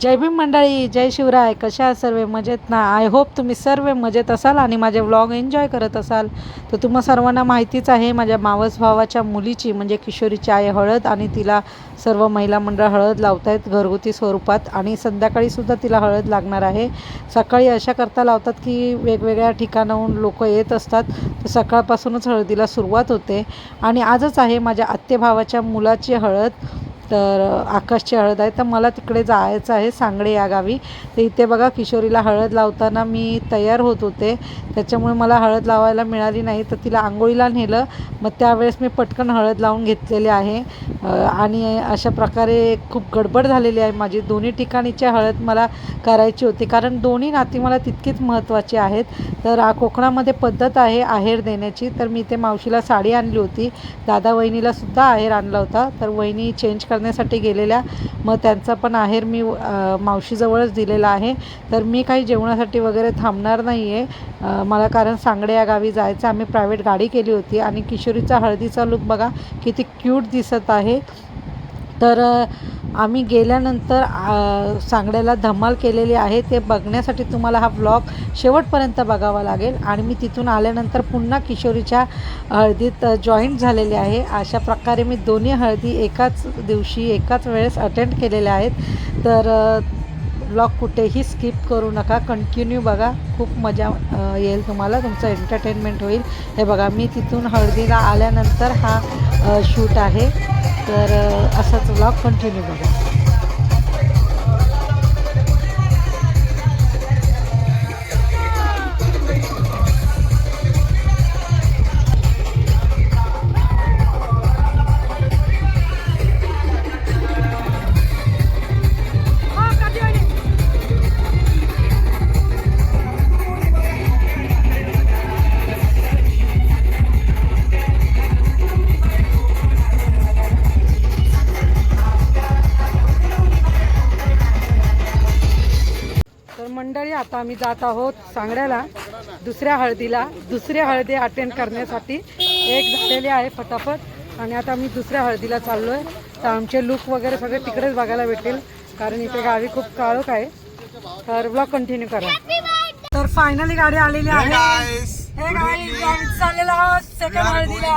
जय भीम मंडळी जय शिवराय कशा सर्व? मजेत ना? आय होप तुम्ही सर्व मजेत असाल आणि माझे व्लॉग एन्जॉय करत असाल. तर तुम्हा सर्वांना माहितीच आहे माझ्या मावस भावाच्या मुलीची म्हणजे किशोरीची आई हळद आणि तिला सर्व महिला मंडळ हळद लावत आहेत घरगुती स्वरूपात आणि संध्याकाळीसुद्धा तिला हळद लागणार आहे. सकाळी अशा करता लावतात की वेगवेगळ्या ठिकाणाहून लोक येत असतात. तर सकाळपासूनच हळदीला सुरुवात होते. आणि आजच आहे माझ्या आत्तेभावाच्या मुलाची हळद. तर आकाशची हळद आहे. तर मला तिकडे जायचं आहे सांगडे या गावी. तर इथे बघा किशोरीला हळद लावताना मी तयार होत होते. त्याच्यामुळे मला हळद लावायला मिळाली नाही. तर तिला आंघोळीला नेलं. मग त्यावेळेस मी पटकन हळद लावून घेतलेली आहे. आणि अशा प्रकारे खूप गडबड झालेली आहे माझी. दोन्ही ठिकाणीची हळद मला करायची होती. कारण दोन्ही नाती मला तितकीच महत्त्वाची आहेत. तर कोकणामध्ये पद्धत आहे आहेर देण्याची. तर मी इथे मावशीला साडी आणली होती. दादा वहिनीलासुद्धा आहेर आणला होता. तर वहिनी चेंज कर करण्यासाठी गेलेल्या मग त्यांचा पण आहेर मी मावशीजवळच दिलेला आहे. तर मी काही जेवणासाठी वगैरे थांबणार नाही आहे मला कारण सांगडे या गावी जायचं आम्ही प्रायव्हेट गाडी केली होती आणि किशोरीचा हळदीचा लुक बघा किती क्यूट दिसत आहे. तर आम्ही गेल्यानंतर सांगड्याला धमाल केलेली आहे ते बघण्यासाठी तुम्हाला हा ब्लॉग शेवटपर्यंत बघावा लागेल. आणि मी तिथून आल्यानंतर पुन्हा किशोरीच्या हळदीत जॉईंट झालेले आहे. अशा प्रकारे मी दोन्ही हळदी एकाच दिवशी एकाच वेळेस अटेंड केलेल्या आहेत. तर ब्लॉग कुठेही स्किप करू नका. कंटिन्यू बघा. खूप मजा येईल तुम्हाला. तुमचं एंटरटेनमेंट होईल. हे बघा मी तिथून हळदीला आल्यानंतर हा शूट आहे. तर असाच ब्लॉग कंटिन्यू बघा. आता आम्ही जात आहोत सांगड्याला दुसऱ्या हळदीला. दुसऱ्या हळदी अटेंड करण्यासाठी एक झालेली आहे फटाफट. आणि आता आम्ही दुसऱ्या हळदीला चाललो आहे तर आमचे लुक वगैरे सगळे तिकडेच बघायला भेटेल कारण इथे गावी खूप काळोख आहे. तर ब्लॉग कंटिन्यू करा. तर फायनली गाडी आलेली आहे. हे चाललेलो सेकंड हळदीला.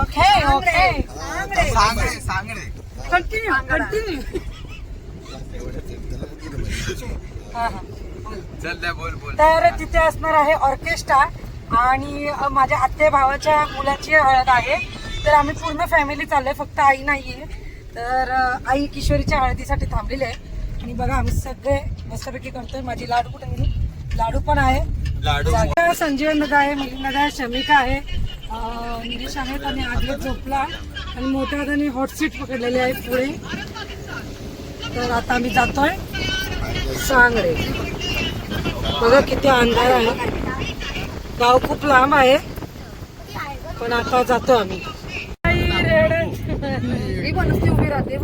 ओके ओके सांगडे. सांगडे कंटिन्यू कंटिन्यू हा हा. चल द्या बोल बोल. तर तिथे असणार आहे ऑर्केस्ट्रा आणि अ, माझ्या आत्ते भावाच्या मुलाची हळद आहे. तर आम्ही पूर्ण फॅमिली चाललोय फक्त आई नाहीये. तर अ, आई किशोरीच्या हळदीसाठी थांबलेली आहे. आणि बघा आम्ही सगळे मस्तपैकी करतोय. माझी लाडू कुठे गेली लाडू पण आहे. लाडू जागा संजय नदा आहे मिलिंद आहे शमिका आहे. अ, निलेश आहेत आणि आदले झोपला. आणि मोठ्या हाताने हॉट सीट पकडलेली आहे पुढे. तर आता आम्ही जातोय. सांगडे बघा किती अंधार आहे. गाव खूप लांब आहे. पण आता जातो आम्ही. उभी राहते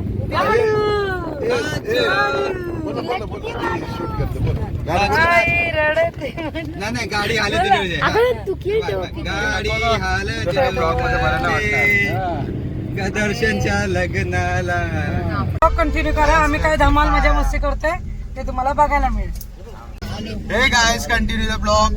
नाही गाडी हाल गाडी दर्शनच्या लग्नाला कंटिन्यू करा आम्ही काय धमाल मजा मस्ती करतोय. ते तुम्हाला बघायला मिळेल. हे guys continue the blog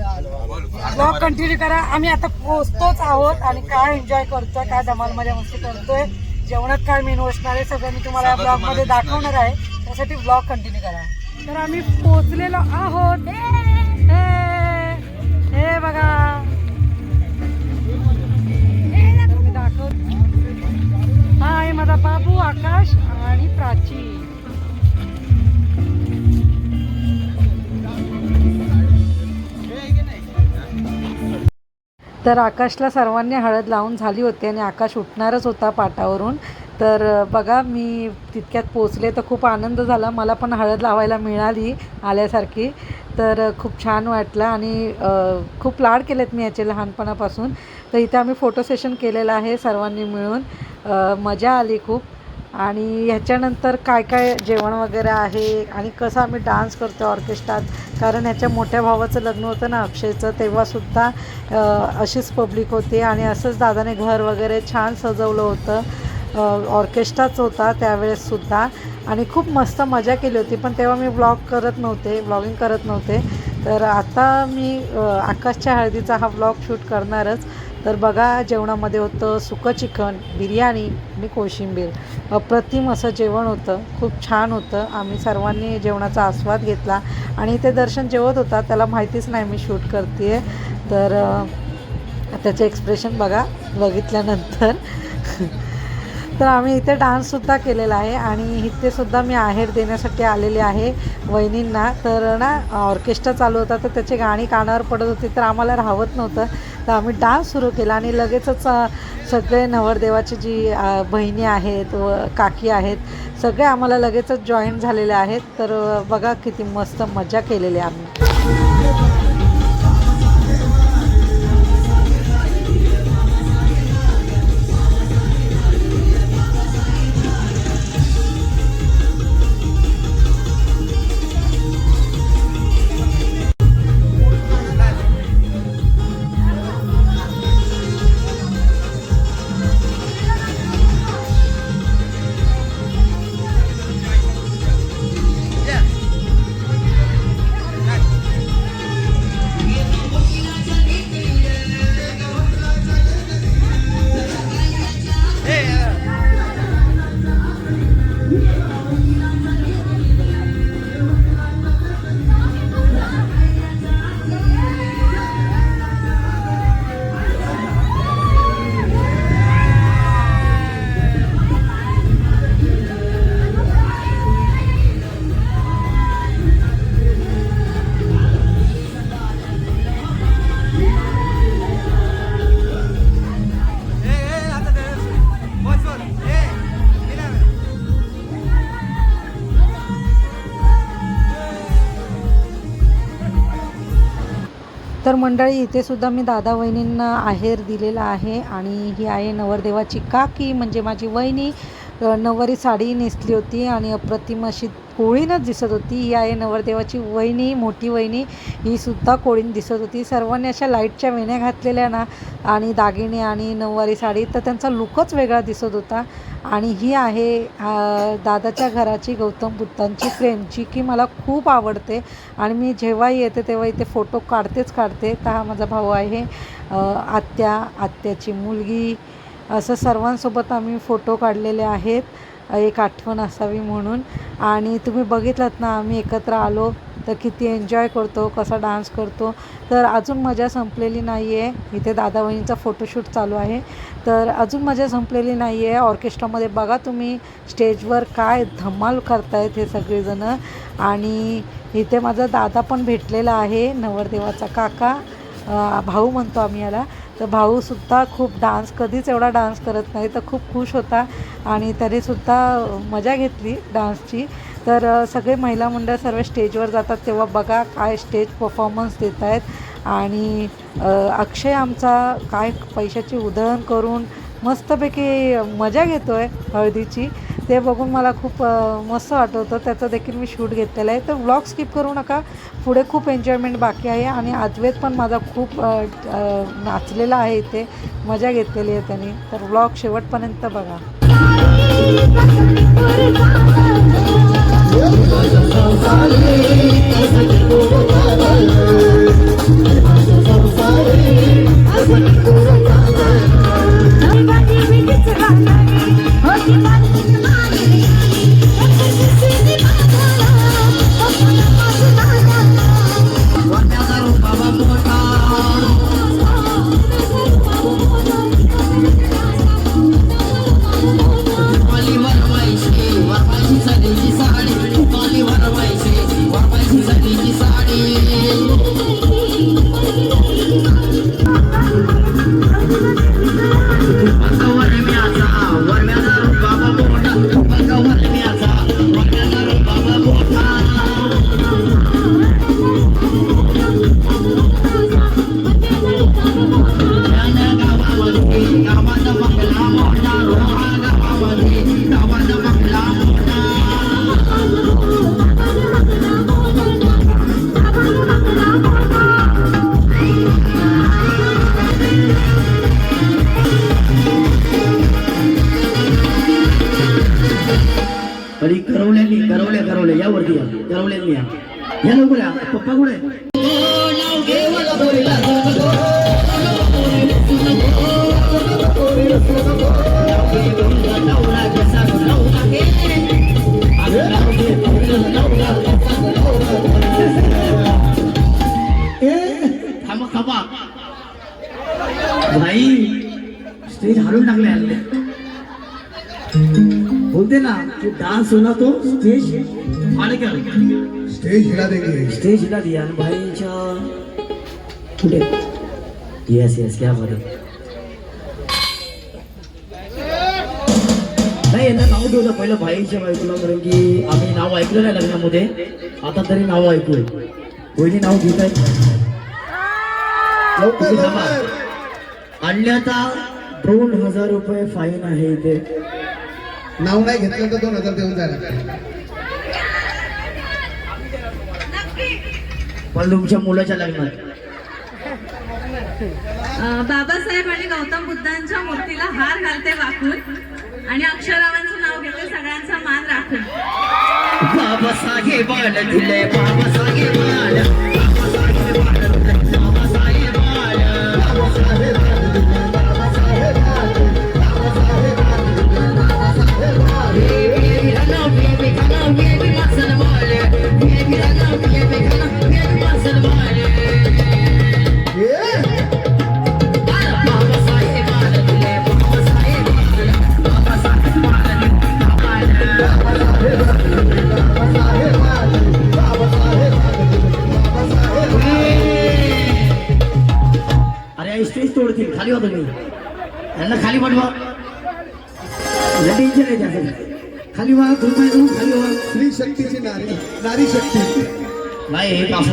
blog continue करा. आम्ही आता पोहोचतोच आहोत आणि काय एन्जॉय करतोय काय धमाल मजा मस्ती करतोय जेवणात काय मेनू असणार आहे सगळं मी तुम्हाला ब्लॉगमध्ये दाखवणार आहे. त्यासाठी ब्लॉग कंटिन्यू करा. तर आम्ही पोहोचलेलो आहोत. हे, हे बघा. दाखवत हा आहे माझा बाबू आकाश आणि प्राची. तर आकाशला सर्वांनी हळद लावून झाली होती आणि आकाश उठणारच होता पाटावरून. तर बघा मी तितक्यात पोचले तर खूप आनंद झाला. मला पण हळद लावायला मिळाली आल्यासारखी. तर खूप छान वाटलं आणि खूप लाड केलेत मी याचे लहानपणापासून. तर इथे आम्ही फोटो सेशन केलेलं आहे सर्वांनी मिळून. मजा आली खूप. आणि ह्याच्यानंतर काय काय जेवण वगैरे आहे आणि कसं आम्ही डान्स करतो ऑर्केस्ट्रात? कारण ह्याच्या मोठ्या भावाचं लग्न होतं ना अक्षयचं तेव्हासुद्धा अशीच पब्लिक होती आणि असंच दादाने घर वगैरे छान सजवलं होतं. ऑर्केस्ट्राच होता त्यावेळेससुद्धा आणि खूप मस्त मजा केली होती पण तेव्हा मी ब्लॉग करत नव्हते ब्लॉगिंग करत नव्हते. तर आता मी आकाशच्या हळदीचा हा ब्लॉग शूट करणारच. तर बघा जेवणामध्ये होतं सुकं चिकन बिर्याणी आणि कोशिंबीर. अप्रतिम असं जेवण होतं. खूप छान होतं. आम्ही सर्वांनी जेवणाचा आस्वाद घेतला आणि ते दर्शन जेवत होता. त्याला माहितीच नाही मी शूट करते तर त्याचे एक्सप्रेशन बघा बघितल्यानंतर. तर आम्ही इथे डान्ससुद्धा केलेला आहे आणि इथेसुद्धा मी आहेर देण्यासाठी आलेले आहे वहिनींना. तर ना ऑर्केस्ट्रा चालू होता तर त्याची गाणी कानावर पडत होती तर आम्हाला राहत नव्हतं. तर आम्ही डान्स सुरू केला आणि लगेचच सगळे नवरदेवाची जी बहिणी आहेत व काकी आहेत सगळे आम्हाला लगेचच जॉईन झालेले आहेत. तर बघा किती मस्त मजा केलेली आम्ही. तर मंडळी इथे सुद्धा मी दादा वहिनींना आहेर दिलेला आहे. आणि ही आहे नवरदेवाची काकी म्हणजे माझी वहिनी. नववारी साडी नेसली होती आणि अप्रतिम अशी कोळीनच दिसत होती. ही आहे नवरदेवाची वहिनी मोठी वहिनी. ही सुद्धा कोळीन दिसत होती. सर्वांनी अशा लाईटच्या वेण्या घातलेल्या ना आणि दागिने आणि नऊवारी साडी तर त्यांचा लुकच वेगळा दिसत होता. आणि ही आहे दादाच्या घराची गौतम बुद्धांची फ्रेम जी की मला खूप आवडते. आणि मी जेव्हाही येते तेव्हा इथे फोटो काढतेच काढते. तर हा माझा भाऊ आहे. आत्या आत्याची मुलगी असं सर्वांसोबत आम्ही फोटो काढलेले आहेत. एक आठवण असावी म्हणून. आणि तुम्ही बघितलात ना आम्ही एकत्र आलो तर किती एन्जॉय करतो कसा डान्स करतो. तर अजून मजा संपलेली नाही आहे इथे दादा बहिणीचा फोटोशूट चालू आहे. तर अजून मजा संपलेली नाही आहे ऑर्केस्ट्रामध्ये बघा तुम्ही स्टेजवर काय धमाल करतायत हे सगळेजणं. आणि इथे माझा दादा पण भेटलेला आहे नवरदेवाचा काका. भाऊ म्हणतो आम्ही याला. तर भाऊसुद्धा खूप डान्स कधीच एवढा डान्स करत नाही तर खूप खुश होता. आणि त्यानेसुद्धा मजा घेतली डान्सची तर सगळे महिला मंडळ सर्व स्टेजवर जातात तेव्हा बघा काय स्टेज परफॉर्मन्स देत आहेत. आणि अक्षय आमचा काय पैशाची उधळण करून मस्तपैकी मजा घेतो आहे हळदीची. ते बघून मला खूप मस्त वाटवतं त्याचं देखील मी शूट घेतलेलं आहे. तर व्लॉग स्किप करू नका. पुढे खूप एन्जॉयमेंट बाकी आहे आणि आजवेत पण माझा खूप नाचलेला आहे इथे. मजा घेतलेली आहे त्याने. तर व्लॉग शेवटपर्यंत बघा. करवल्यांनी करवल्या यावरती या वरती मी या या. लवकर या. पप्पा कुठे? नाव थांबा थांबा. भाई स्टेज हारून टाकले हल्ले बोलते ना कि डांस होना तो स्टेज फाड़ कर स्टेज हिला देंगे। स्टेज हिला दिया आणि भाईच्या कुठे येस येस क्या बरं नाही यांना नाव ठेवलं पहिलं भाईच्या बायकोला कारण की आम्ही नाव ऐकलं नाही लग्नामध्ये. आता तरी नाव ऐकूय पहिली नाव घेत थांबा. लवकर आणल्याचा दोन हजार रुपये फाईन आहे इथे. नाव नाही घेतलं तर दोन हजार देऊन जाणार पण तुमच्या मुलाच्या लग्नात. बाबासाहेब आणि गौतम बुद्धांच्या मूर्तीला हार घालते वाकून. आणि अक्षरावांचं नाव घेते सगळ्यांचा मान राखून. बाबासाहेब बाबासाहेब स्टेज तोडतील खाली होतो मी यांना खाली पाठवा टेन्शन आहे त्यासाठी खाली व्हा कृपया करून खाली व्हा स्त्री शक्तीची नारी नारी शक्ती नाही हे पावसा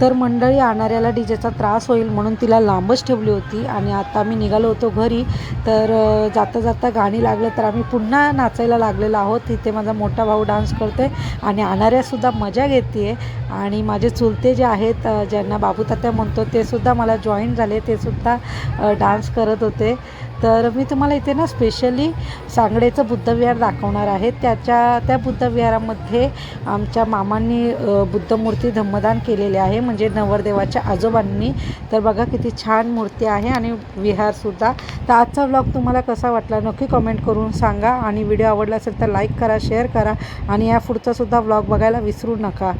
तर मंडळी आणणाऱ्याला डीजेचा त्रास होईल म्हणून तिला लांबच ठेवली होती आणि आता आम्ही निघालो होतो घरी. तर जाता जाता गाणी लागलं तर आम्ही पुन्हा नाचायला लागलेलो आहोत. तिथे माझा मोठा भाऊ डान्स करते आणि आणणाऱ्यासुद्धा मजा घेते आणि माझे चुलते जे आहेत ज्यांना बाबू तात्या म्हणतो ते सुद्धा मला जॉईन झाले. ते सुद्धा डान्स करत होते. तर मी तुम्हाला इथे ना स्पेशली सांगडेचं बुद्धविहार दाखवणार आहे. त्याच्या त्या बुद्धविहारामध्ये आमच्या मामांनी बुद्धमूर्ती धम्मदान केलेले आहे. म्हणजे नवरदेवाच्या आजोबांनी. तर बघा किती छान मूर्ती आहे आणि विहारसुद्धा तर आजचा व्लॉग तुम्हाला कसा वाटला नक्की कमेंट करून सांगा. आणि व्हिडिओ आवडला असेल तर लाईक करा शेअर करा. आणि या पुढचासुद्धा व्लॉग बघायला विसरू नका.